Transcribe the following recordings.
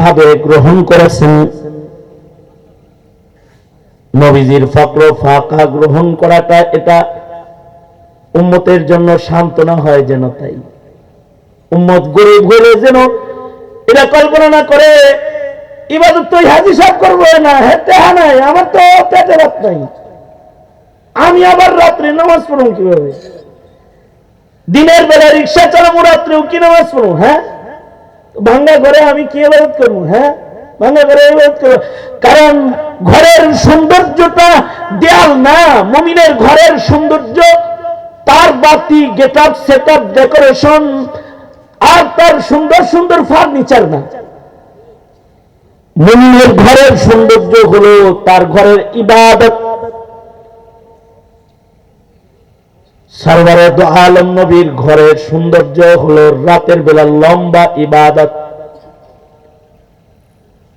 ভাবে গ্রহণ করেছেন। নবীজির ফক্র ফাঁকা গ্রহণ করাটা এটা উম্মতের জন্য সান্ত্বনা হয় যেন তাই। উম্মত গরিব হলে যেন এটা কল্পনা না করে, ইবাদত হাজি করব না হেতে হা নাই আমার তো পেটে নাই। আমি আবার রাত্রে নামাজ পড়ব কীভাবে? দিনের বেলা রিক্সা চালাবো, রাত্রেও কি নামাজ পড়ব হ্যাঁ? ভাঙ্গা ঘরে আমি কি ইবাদত করব হ্যাঁ? ভাঙ্গা ঘরে ইবাদত করব। কারণ ঘরের সৌন্দর্যটা দেয়াল না, মমিনের ঘরের সৌন্দর্য, তার বাতি get up set up decoration, আর তার সুন্দর সুন্দর ফার্নিচার না। মমিনের ঘরের সৌন্দর্য হলো তার ঘরের ইবাদত। সরবরে দো আলম নবীর ঘরের সৌন্দর্য হলো রাতের বেলা লম্বা ইবাদত,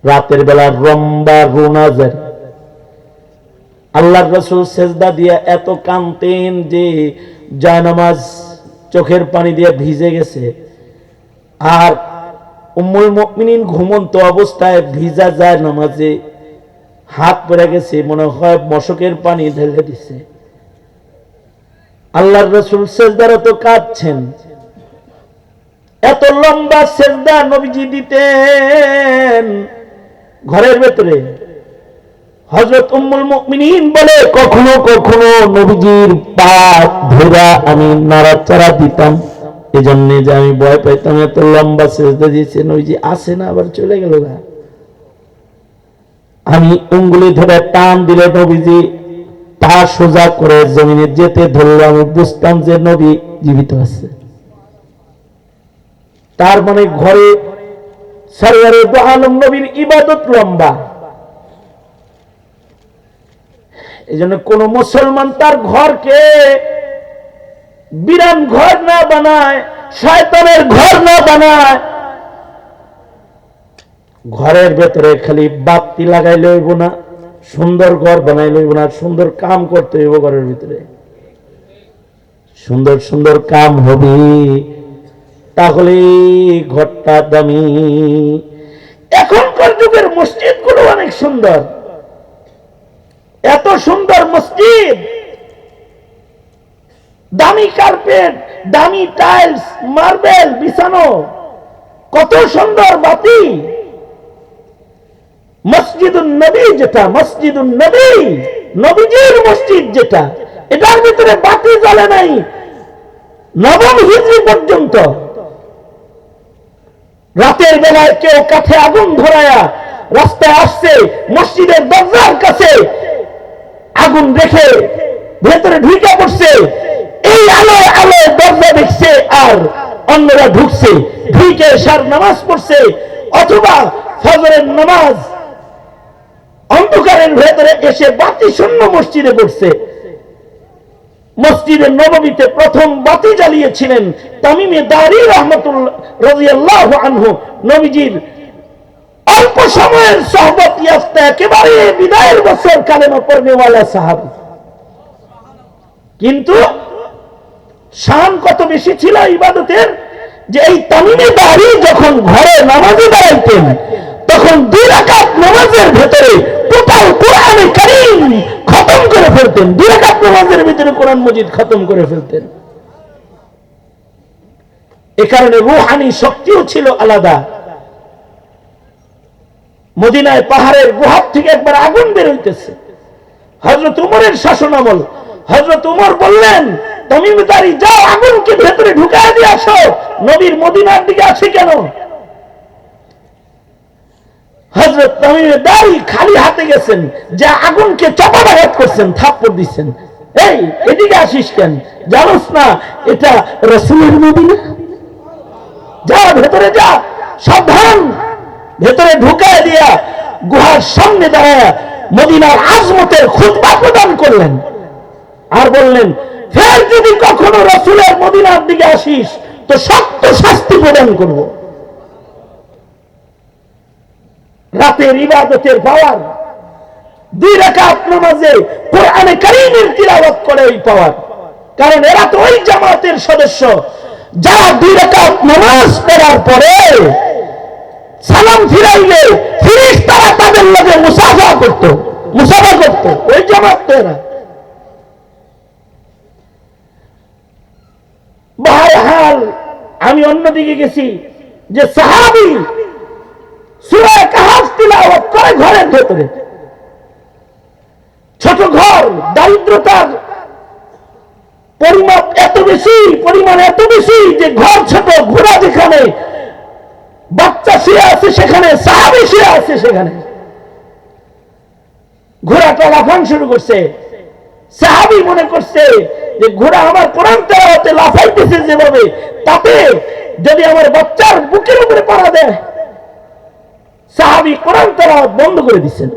রাতের বেলা লম্বা রুনাজের। আল্লাহ রসুল সেজদা দিয়ে এত কানতেন যে জায়নামাজ চোখের পানি দিয়ে ভিজে গেছে। আর উম্মুল মুমিনিন ঘুমন্ত অবস্থায় ভিজা যায় নামাজে হাত পড়ে গেছে, মনে হয় মশকের পানি ঢেলে দিছে। আল্লাহর রসুল সেজদারও তো কাঁদছেন। এত লম্বা সেজদা নবীজি দিতেন ঘরের ভেতরে। হজরত উম্মুল মুমিনিন বলে, কখনো কখনো নবীজির পা ধরা আমি নাড়াচাড়া দিতাম। এজন্য যে আমি ভয় পাইতাম, এত লম্বা সেজদা দিয়েছে নবীজি, আসে না, আবার চলে গেল না আমি উঙ্গুলি ধরে টান দিলে নবীজি পা সোজা করে জমিনে যেতে ধরলে আমি বুঝতাম যে নবী জীবিত আছে। তার মানে ঘরে সরকারে দোহালম নবীর ইবাদত লম্বা। এই জন্য কোন মুসলমান তার ঘরকে বিরাম ঘর না বানায়, শয়তানের ঘর না বানায়। ঘরের ভেতরে খালি বাতি লাগাই লইব না। সুন্দর ঘর বানাই লইব না, সুন্দর কাম করতে হইব ঘরের ভিতরে। সুন্দর সুন্দর কাম হবে। তাহলে ঘরটা দামি। এখনকার যুগের মসজিদগুলো অনেক সুন্দর। এত সুন্দর মসজিদ। দামি কার্পেট, দামি টাইলস, মার্বেল বিছানো। কত সুন্দর বাতি। মসজিদুন নবী যেটা, মসজিদুন নবী, নবীজির মসজিদ যেটা, এটার ভিতরে বাতি জ্বলে নাই। নবম হিজরি পর্যন্ত। রাতের বেলায় কেউ কাঠে আগুন ধরায়া রাস্তায় আসছে, মসজিদের দরজার কাছে আগুন রেখে ভেতরে ঢুকে পড়ছে। এই আলোয় আলোয় দরজা দেখছে আর অন্যরা ঢুকছে। ঢুকে সার নামাজ পড়ছে, অথবা ফজরের নামাজ অন্ধকারের ভেতরে এসে বাতি শূন্য মসজিদে পড়ছে। মসজিদের নবমীতে প্রথম বাতি জ্বালিয়েছিলেন তামিমে দারি রহমতুল্লাহ রাদিয়াল্লাহু আনহু। নবীজির অল্প সময়ের সহবত ইয়াফতা একেবারে বিদায়ের বছর কালেমা পড়নেওয়ালা সাহাবী। কিন্তু শান কত বেশি ছিল ইবাদতের যে এই তামিমে দাঁড়ি যখন ঘরে নামাজে দাঁড়াইতেন, তখন দুই রাকাত নামাজের ভেতরে টোটাল কোরআনে কারীম খতম করে ফেলতেন। দুই রাকাত নামাজের ভিতরে কোরআন মজিদ খতম করে ফেলতেন। এ কারণে রুহানি শক্তিও ছিল আলাদা। মদিনায় পাহাড়ের গুহার থেকে একবার আগুন বের হইতেছে। হজরত উমরের শাসন আমল। হজরত উমর বললেন তমিমদারি যাও আগুনকে ভেতরে ঢুকায় দিয়ে আসো। নবীর মদিনার দিকে আছে কেন? হজরত তমিমদারি খালি হাতে গেছেন, যে আগুনকে চাপাবাঘাত করছেন, থাপ্পড় দিচ্ছেন। এই, এদিকে আসিস কেন? জানোস না, এটা রসুলের মদিনা যা, ভেতরে যা, সাবধান। ভেতরে ঢুকায় দিয়া গুহার সামনে দাঁড়ায় মদিনার আজমতের খুতবা প্রদান করলেন। আর বললেন, ফের যদি কখনো রসুলের মদিনার দিকে আসিস, তো শক্ত শাস্তি প্রদান করব। রাতের ইবাদতের পাওয়ার। দুই রাকাত নামাজে কোরআনে কারীমের তিলাওয়াত করে ওই পাওয়ার। কারণ এরা তো ওই জামাতের সদস্য। যারা দুই রাকাত নামাজ পড়ার পরে সালাম ফিরাইলে ফিরিস তারা তাদের লোকে মুসাফা করতো। মুসাফা করতো। ওই জামাত তো এরা। বাহাল আমি অন্যদিকে গেছি যে সাহাবি সুরা করে ঘরের ভেতরে। ছোট ঘর, দারিদ্রতার পরিমাপ এত বেশি, পরিমাণ এত বেশি যে ঘর ছোট, ঘোড়া যেখানে, বাচ্চা আছে সেখানে, সাহাবি শুয়ে আছে সেখানে। লাফান শুরু করছে। সাহাবি মনে করছে যে ঘোড়া আমার কোরআন লাফাইতেছে যেভাবে, তাতে যদি আমার বাচ্চার বুকের উপরে পাড়া দেয় সাহাবি কোরআন তেলাওয়াত বন্ধ করে দিচ্ছেন।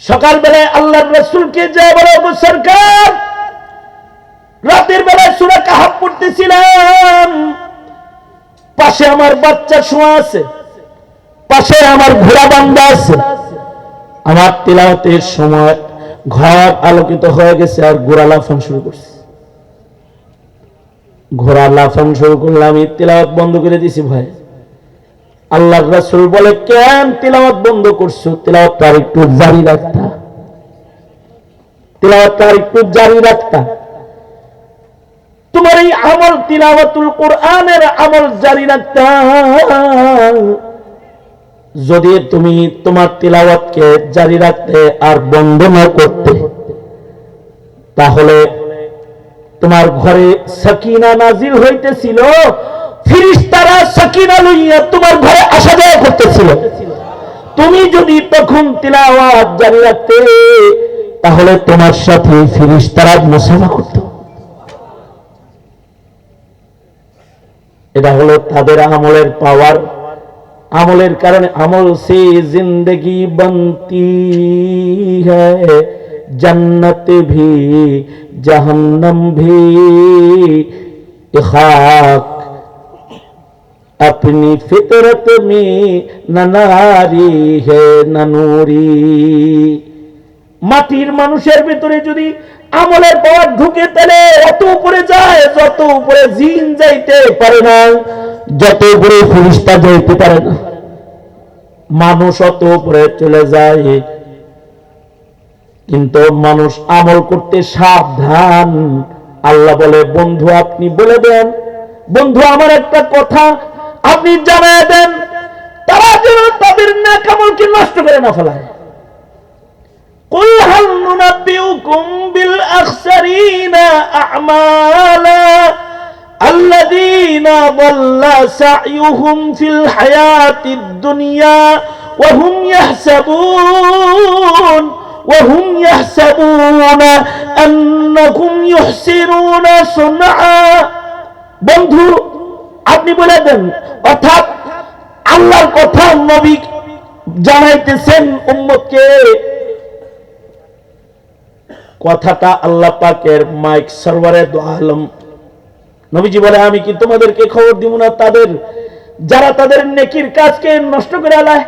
সকালবেলায় আল্লাহর রসুলকে যে বলে সরকার, রাতের বেলায় সুরা কাহাব পড়তেছিলাম। পাশে আমার বাচ্চা শোয়া আছে, পাশে আমার ঘোড়া বান্ধা আছে। আমার তিলাওয়াতের সময় ঘর আলোকিত হয়ে গেছে আর ঘোড়া লাফান শুরু করছে। ঘোড়া লাফান শুরু করলে আমি তিলাওয়াত বন্ধ করে দিছি ভাই। আল্লাহ রাসূল বলে, কেন তিলাওয়াত বন্ধ করছ? তিলাওয়াত আর একটু জারি রাখতা। তিলাওয়াত আর একটু জারি রাখতা। তোমার এই আমল তিলাওয়াতুল কোরআনের আমল জারি রাখতা। যদি তুমি তোমার তিলাওয়াতকে জারি রাখতে আর বন্ধ না করতে, তাহলে তোমার ঘরে সাকিনা নাজিল হইতেছিল, ফিরিস্তারা সাকিনা লইয়া তোমার ঘরে আসা যাওয়া করতেছিল। তুমি যদি তখন তিলাওয়াত জারি রাখতে, তাহলে তোমার সাথে ফিরিস্তারা মুসাফা করত। এটা হলো তাদের আমলের পাওয়ার আমলের কারণে আমল সে জিন্দগি বন্তি হ্যাঁ जन्नत भी जहन्नम भी खाक अपनी फितरत में न नारी है न नूरी মাটির মানুষের ভিতরে যদি আমলের পাওয়ার ঢুকে তাহলে অত উপরে যায় যত উপরে জিন যাইতে পারে না যত উপরে ফিরিস্তা যাইতে পারে না মানুষ অত উপরে চলে যায় কিন্তু মানুষ আমল করতে সাবধান। আল্লাহ বলে, বন্ধু, আপনি বলে দেন। বন্ধু, আমার একটা কথা। আপনি জানাই দেন। তারা যেন তাদের নাক নষ্ট করে না ফেলায় قل وهم يحسبون أنهم يحسنون صنعا বন্ধু আপনি বলে দেন অর্থাৎ আল্লাহর কথা নবী জানাইতেছেন উম্মতকে কথাটা আল্লাহ পাকের মাইক সার্ভারে আলম নবীজি বলে আমি কি তোমাদেরকে খবর দিব না তাদের যারা তাদের নেকির কাজকে নষ্ট করে আলায়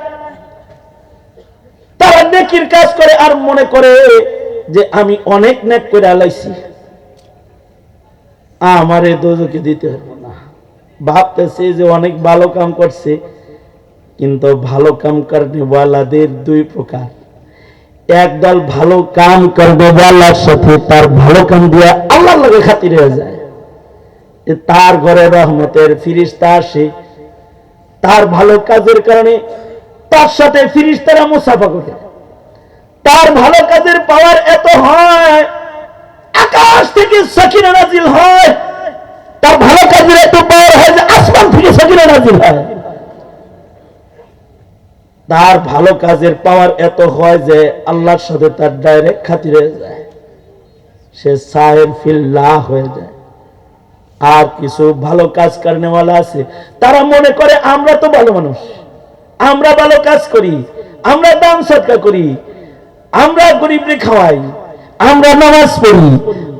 তারা নেকির কাজ করে আর মনে করে যে আমি অনেক নেক করে আলাইছি। আমারে দোজকে দিতে পারব না। ভাবতেছে যে অনেক ভালো কাম করছে, কিন্তু ভালো কাম করনেওয়ালাদের দুই প্রকার। একদল ভালো কাম করবে আল্লাহর সাথে তার ভালো কাম দিয়ে আল্লাহর লগে খাতির হয়ে যায়। তার ঘরে রহমতের ফিরিস্তা আসে। তার ভালো কাজের কারণে তার সাথে ফিরিস্তারা মুসাফা করে তার ভালো কাজের পাওয়ার এত হয়, আকাশ থেকে সকিনা নাজিল হয়। তার ভালো কাজের এত পাওয়ার হয় যে আসমান থেকে সকিনা নাজিল হয়। তার ভালো কাজের পাওয়ার এত হয় যে আল্লাহর সাথে তার ডাইরেক্ট খাতির যায়। সে সাহেব ফিল্লাহ হয়ে যায়। আর কিছু ভালো কাজ কারণেওয়ালা আছে, তারা মনে করে আমরা তো ভালো মানুষ। আমরা ভালো কাজ করি, আমরা দান সৎকার করি, আমরা গরিবরে খাওয়াই, আমরা নামাজ পড়ি,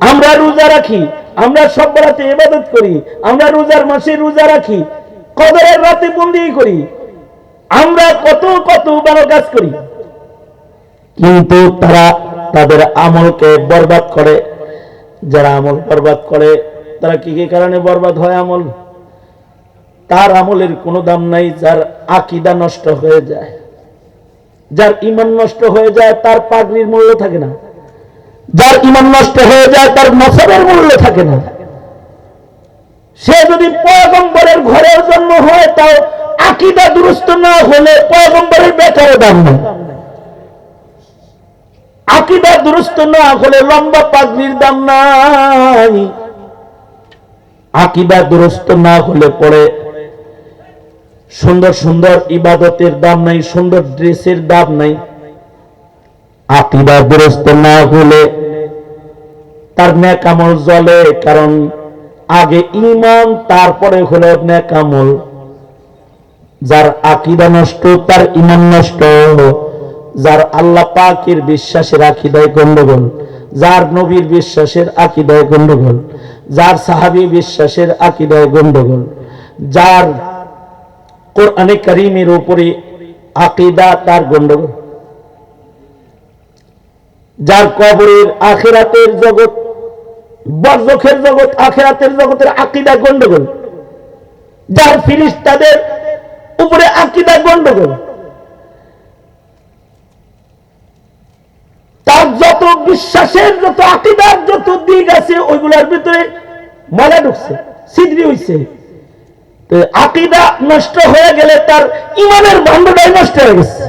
আমরা রোজা রাখি, আমরা সব রাতে ইবাদত করি, আমরা রোজার মাসে রোজা রাখি, কদরের রাতে বন্দি করি, আমরা কত কত ভালো কাজ করি। কিন্তু তারা তাদের আমলকে বরবাদ করে, যারা আমল বরবাদ করে, তারা কি কি কারণে বরবাদ হয় আমল? তার আমলের কোনো দাম নাই, যার আকিদা নষ্ট হয়ে যায়। যার ইমান নষ্ট হয়ে যায়, তার পাগড়ির মূল্য থাকে না। যার ইমান নষ্ট হয়ে যায়, তার মশাবের মূল্য থাকে না। সে যদি পয়গম্বরের ঘরের জন্ম হয়, তাও আকিদা দুরুস্ত না হলে পয়গম্বরের বেকারও দাম নেই। আকিদা দুরুস্ত না হলে লম্বা পাগড়ির দাম নাই। আকিদা দুরুস্ত না হলে পরে সুন্দর সুন্দর ইবাদতের দাম নাই, সুন্দর ড্রেসের দাম নাই। আকিদা দুরুস্ত না হলে তার ন্যাকামল জ্বলে, কারণ আগে ইমান তারপরে হলো ন্যাকামল। যার আকিদা নষ্ট, তার ইমান নষ্ট যার আল্লাহ পাকের বিশ্বাসের আকিদায় গন্ডগোল, যার নবীর বিশ্বাসের আকিদায় গন্ডগোল, যার সাহাবি বিশ্বাসের আকিদায় গন্ডগোল, যার কোরআনে করিমের উপরে আকিদা তার গন্ডগোল যার কবরের আখেরাতের জগৎ, বর্জখের জগৎ, আখেরাতের জগতের আকিদা গন্ডগোল যার ফিরিস্তাদের উপরে আকিদা গন্ডগোল তার যত বিশ্বাসের যত আকিদার যত দিক আছে, ওইগুলোর ভিতরে ময়লা ঢুকছে সিদ্রি হইছে। তো আকিদা নষ্ট হয়ে গেলে তার ইমানের ভাণ্ডটাই নষ্ট হয়ে গেছে।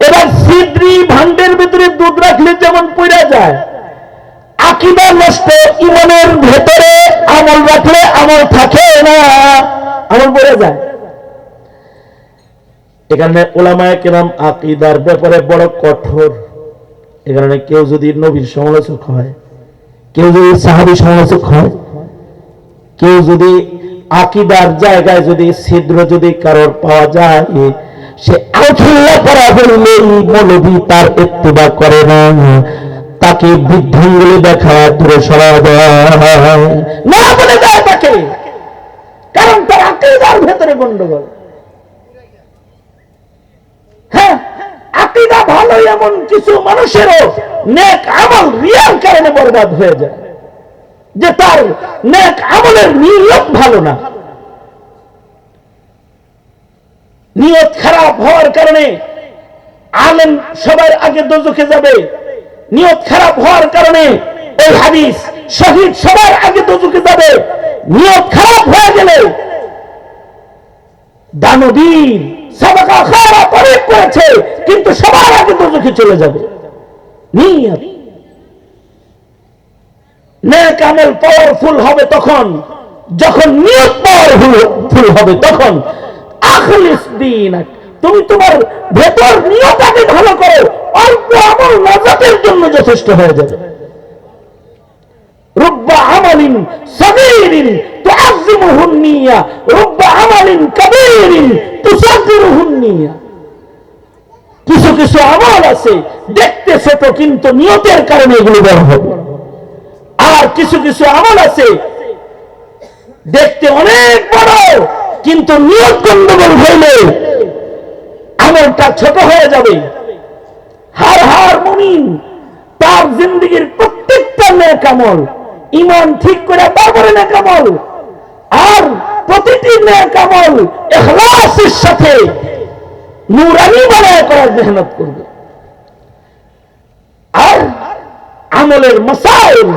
এবার সিদ্রি ভাণ্ডের ভিতরে দুধ রাখলে যেমন পড়া যায়, আকিদা নষ্ট, ইমানের ভেতরে আমল রাখলে আমল থাকে না, আমল পড়ে যায়। এখানে ওলামায় কেরাম আকিদার ব্যাপারে বড় কঠোর। এখানে কেউ যদি নবীর সমালোচক হয়, কেউ যদি সাহাবি সমালোচক হয়, কেউ যদি আকিদার জায়গায় যদি ছিদ্র যদি কারোর পাওয়া যায়, সে আলখিল্লা করা হইলেই মৌলবী তার ইত্তেবা করে না। তাকে বৃদ্ধাঙ্গুলি দেখা দূরে সরা না বলে দেয় তাকে। কারণ তার আকিদার ভেতরে গন্ডগোল। হ্যাঁ আকিদা ভালো এমন কিছু মানুষেরও নেক আমল রিয়ার কারণে বরবাদ হয়ে যায়। যে তার নেক আমলের নিয়ত ভালো না। নিয়ত খারাপ হওয়ার কারণে আলেম সবার আগে দোজখে যাবে। নিয়ত খারাপ হওয়ার কারণে ওই হাদিস শহীদ সবার আগে দোজখে যাবে। নিয়ত খারাপ হয়ে গেলে দানবীর সাদাকা খারাপ অনেক করেছে, কিন্তু সবার আগে দোজখে চলে যাবে। নিয়ত। আমল পাওয়ারফুল হবে তখন। যখন নিয়ত পাওয়ারফুল হবে তখন। আখলিস দিন তুমি তোমার ভেতর নিয়তাকে ভালো করো, অল্প আমল নাজাতের জন্য যথেষ্ট হয়ে যাবে। কিছু কিছু আমল আছে দেখতে ছোট কিন্তু নিয়তের কারণে এগুলো বড় হবে। আর কিছু কিছু আমল আছে। দেখতে অনেক বড়, কিন্তু নিয়ত গন্ডগোল হইলে আমলটা ছোট হয়ে যাবে। হার হার মুমিন, তার জিন্দগির প্রত্যেকটা নেক আমল ইমান ঠিক করে তারপরে নেক আমল, আর প্রতিটি নেক আমল ইখলাসের সাথে নুরানি বানায় করার মেহনত করবে। আর আমলের মসাইল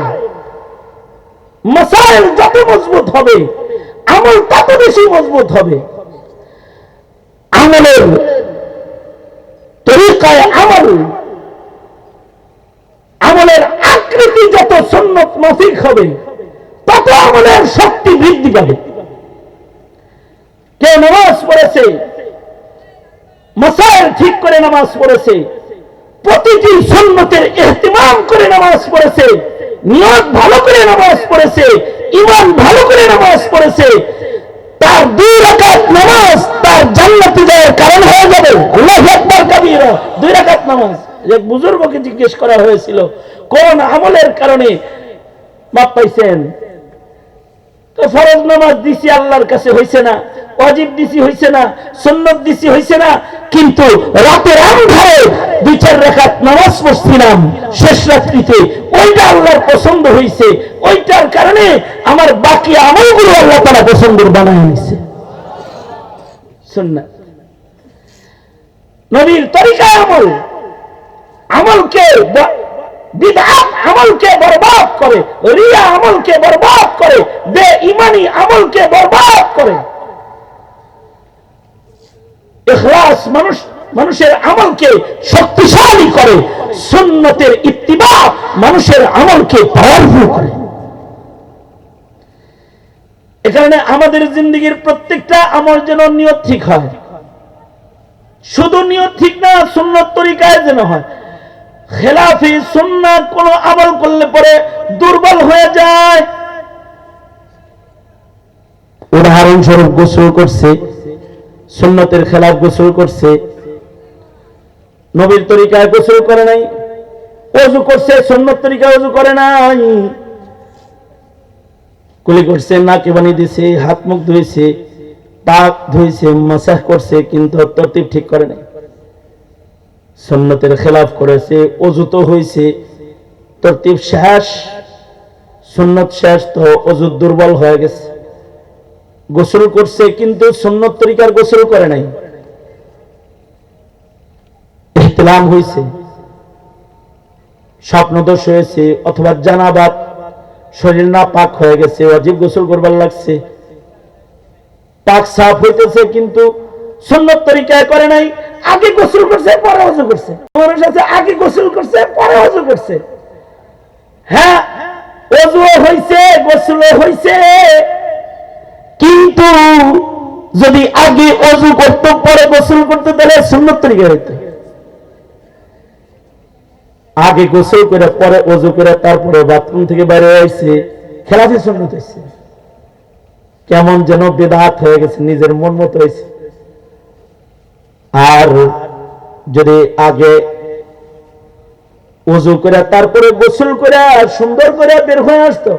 মসাইল যত মজবুত হবে, আমল তত বেশি মজবুত হবে। আমলের তরিকায় আমল, আমলের আকৃতি যত সন্ন্যত মাফিক হবে, তত আমলের শক্তি বৃদ্ধি পাবে। কেউ নামাজ পড়েছে, মসাইল ঠিক করে নামাজ পড়েছে, প্রতিটি সন্ন্যতের এহতিমাম করে নামাজ পড়েছে নিয়ত ভালো করে নামাজ পড়েছে ইমান ভালো করে নামাজ পড়েছে, তার দুই রাকাত নামাজ তার জান্নাতি দেওয়ার কারণ হয়ে যাবে। দুই রাকাত নামাজ। এক বুজুর্গকে জিজ্ঞেস করা হয়েছিল, কোন আমলের কারণে মাপ পাইছেন? তো ফরজ নামাজ দিছি আল্লাহর কাছে হইছে না, ওয়াজিব দিছি হইছে না, সুন্নত দিছি হইছে না, কিন্তু রাতের আন্ধারে দুই চার রেখাত নামাজ পড়ছিলাম, শেষ রাত্রিতে ওইটা আল্লাহর পছন্দ হয়েছে ওইটার কারণে আমার বাকি আমলগুলো আল্লাহ তারা পছন্দ বানায় নিছে। সুন্নাত। নবীর তরিকায় আমল, আমলকে ব- বিধাত আমলকে বরবাদ করে, রিয়া আমলকে বরবাদ করে বে ইমানি আমলকে বরবাদ করে। ইখলাস মানুষ মানুষের আমলকে শক্তিশালী করে, সুন্নতের ইত্তিবা মানুষের আমলকে পাওয়ারফুল করে। এ কারণে আমাদের জিন্দগির প্রত্যেকটা আমল যেন নিয়ত ঠিক হয়। শুধু নিয়ত ঠিক না, সুন্নত তরিকায় যেন হয়। খেলাফি সুন্নাত কোন আমল করলে পরে দুর্বল হয়ে যায়। উদাহরণস্বরূপ গোসল করছে, সুন্নতের খেলাফ গোসল করছে, নবীর তরিকায় গোসল করে নাই, অজু করছে সুন্নত তরিকায় অজু করে নাই। কুলি করছে, নাকে বানিয়ে দিছে, হাত মুখ ধুয়েছে পাক ধুয়েছে মাসাহ করছে, কিন্তু তরতিব ঠিক করে নাই। সুন্নতের খেলাফ করেছে, অজু তো হয়েছে তরতিব শেষ, সুন্নত শেষ তো অজু দুর্বল হয়ে গেছে। গোসল করছে কিন্তু সুন্নত তরিকার গোসল করে নাই। ইহতিলাম হয়েছে স্বপ্নদোষ হয়েছে অথবা জানাবাদ শরীর না পাক হয়ে গেছে, অজীব গোসল করবার লাগছে। পাক সাফ হইতেছে কিন্তু সুন্নত তরিকায় করে নাই। আগে গোসল করছে, পরে অজু করছে। মানুষ আছে আগে গোসল করছে, পরে অজু করছে। হ্যাঁ অজু হইছে গোসল হইছে। কিন্তু যদি আগে অজু করতো, পরে গোসল করতে, তাহলে সুন্নত তরিকা হইতো। আগে গোসল করে, পরে অজু করে, তারপরে বাথরুম থেকে বাইরে আইছে খেলাফি সুন্নত হয়েছে কেমন যেন বেদাত হয়ে গেছে, নিজের মন মতো হয়েছে আর যদি আগে উজু করে, তারপরে গোসল করে, সুন্দর করে বের হয়ে আসতো।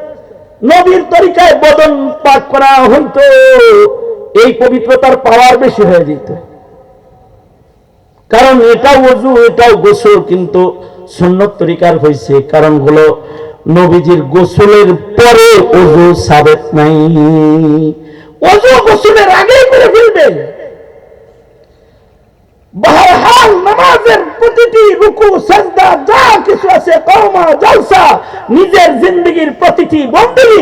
নবীর তরিকায় বদন পাক করা হইতো, এই পবিত্রতার পাওয়ার বেশি হয়ে যেত। কারণ এটাও অজু এটাও গোসল, কিন্তু সুন্নত তরিকার হয়েছে কারণ হলো, নবীজির গোসলের পরে অজু সাবেত নাই। অজু গোসলের আগেই করে ফেলবে। বহরহাল নামাজের প্রতিটি রুকু যা কিছু আছে জলসা, নিজের জিন্দগির প্রতিটি বন্দী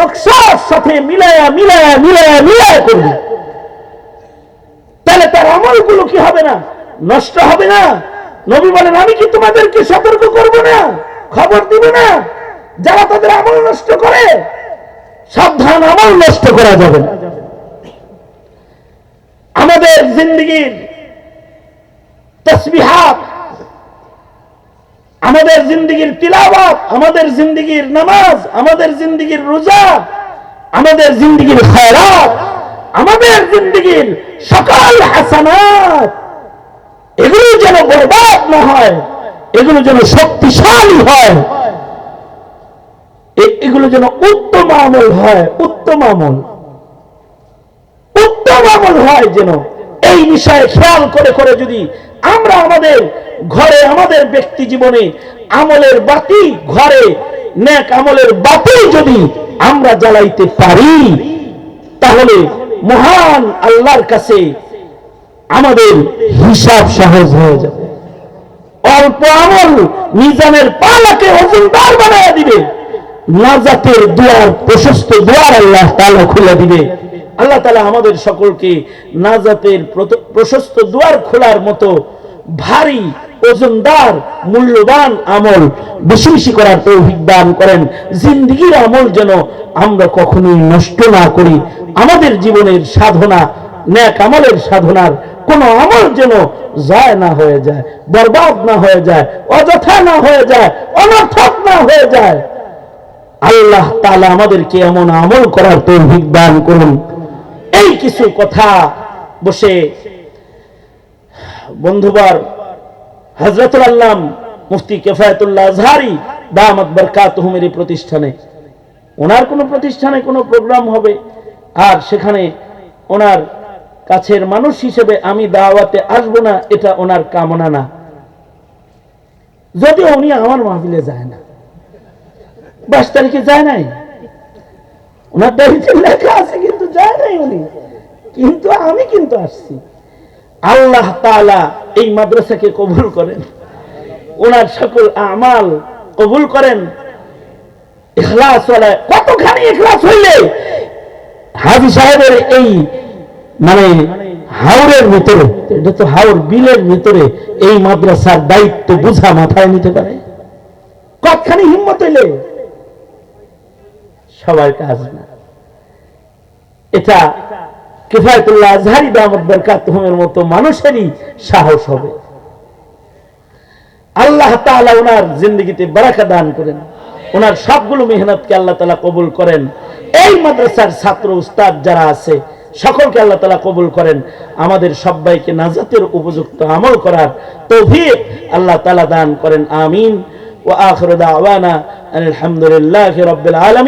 নকশার সাথে মিলায়া মিলায়া মিলায়া মিলায়া করবে। তাহলে তার আমলগুলো কি হবে না? নষ্ট হবে না? নবী বলেন, আমি কি তোমাদেরকে সতর্ক করব না? খবর দিব না? যারা তাদের আমল নষ্ট করে, সাবধান আমল নষ্ট করা যাবে না। আমাদের জিন্দগির তসবিহাত, আমাদের জিন্দগির তিলাওয়াত, আমাদের জিন্দগির নামাজ, আমাদের জিন্দগির রোজা, আমাদের জিন্দগির খয়রাত, আমাদের জিন্দগির সকল হাসানাত, এগুলো যেন বরবাদ না হয়, এগুলো যেন শক্তিশালী হয় এগুলো যেন উত্তম আমল হয়, উত্তম আমল। উত্তম আমল হয় যেন। এই বিষয়ে খেয়াল করে করে যদি আমরা আমাদের ঘরে, আমাদের ব্যক্তি জীবনে আমলের বাতি, ঘরে নেক আমলের বাতি যদি আমরা জ্বালাইতে পারি, তাহলে মহান আল্লাহর কাছে আমাদের হিসাব সহজ হয়ে যাবে। অল্প আমল মিজানের পালাকে ওজনদার বানায় দিবে। নাজাতের দুয়ার, প্রশস্ত দুয়ার আল্লাহ তাআলা খুলে দিবে। আল্লাহ তালা আমাদের সকলকে নাজাতের প্রশস্ত দুয়ার খোলার মতো ভারী, ওজনদার, মূল্যবান আমল বেশি বেশি করার তৌফিক দান করেন। জিন্দিগির আমল যেন আমরা কখনোই নষ্ট না করি। আমাদের জীবনের সাধনা, ন্যাক আমলের সাধনার কোন আমল যেন যায় না হয়ে যায়, বরবাদ না হয়ে যায়, অযথা না হয়ে যায়, অনর্থক না হয়ে যায়। আল্লাহ তাআলা আমাদেরকে এমন আমল করার তৌফিক দান করুন। এই কিছু কথা বসে বন্ধুবার হজরতুল আল্লাম মুফতি কেফায়তুল্লাহ আজহারি দামাত বরকাতহুমের এই প্রতিষ্ঠানে। ওনার কোনো প্রতিষ্ঠানে কোনো প্রোগ্রাম হবে। আর সেখানে ওনার কাছের মানুষ হিসেবে আমি দাওয়াতে আসব না, এটা ওনার কামনা না। যদিও উনি আমার মাহফিলে যায় না। বাইশ তারিখে যায় নাই। ওনার ডায়েরিতে লেখা যায় নাই উনি। কিন্তু আমি কিন্তু আসছি। আল্লাহ তাআলা এই মাদ্রাসাকে কবুল করেন। ওনার সকল আমাল কবুল করেন। ওয়ালা কতখানি ইখলাস হইলে হাজি সাহেবের এই মানে হাওরের ভিতরে, এটা তো হাওর বিলের ভিতরে এই মাদ্রাসার দায়িত্ব বুঝা মাথায় নিতে পারে? কতখানি হিম্মত হইলে? সবার কাজ না। এটা কিফায়তুল্লাহ আজহারি দামত বরকাতুহুমের মতো মানুষেরই সাহস হবে। আল্লাহ তাআলা ওনার জিন্দগিতে বারাকা দান করেন। ওনার সবগুলো মেহনতকে আল্লাহ তাআলা কবুল করেন। এই মাদ্রাসার ছাত্র, উস্তাদ যারা আছে, সকলকে আল্লাহ তালা কবুল করেন। আমাদের সবাইকে নাজাতের উপযুক্ত আমল করার তৌফিক আল্লাহ তালা দান করেন। আমিন। ওয়া আখিরু দাওয়ানা আলহামদুলিল্লাহি রাব্বিল আলামিন।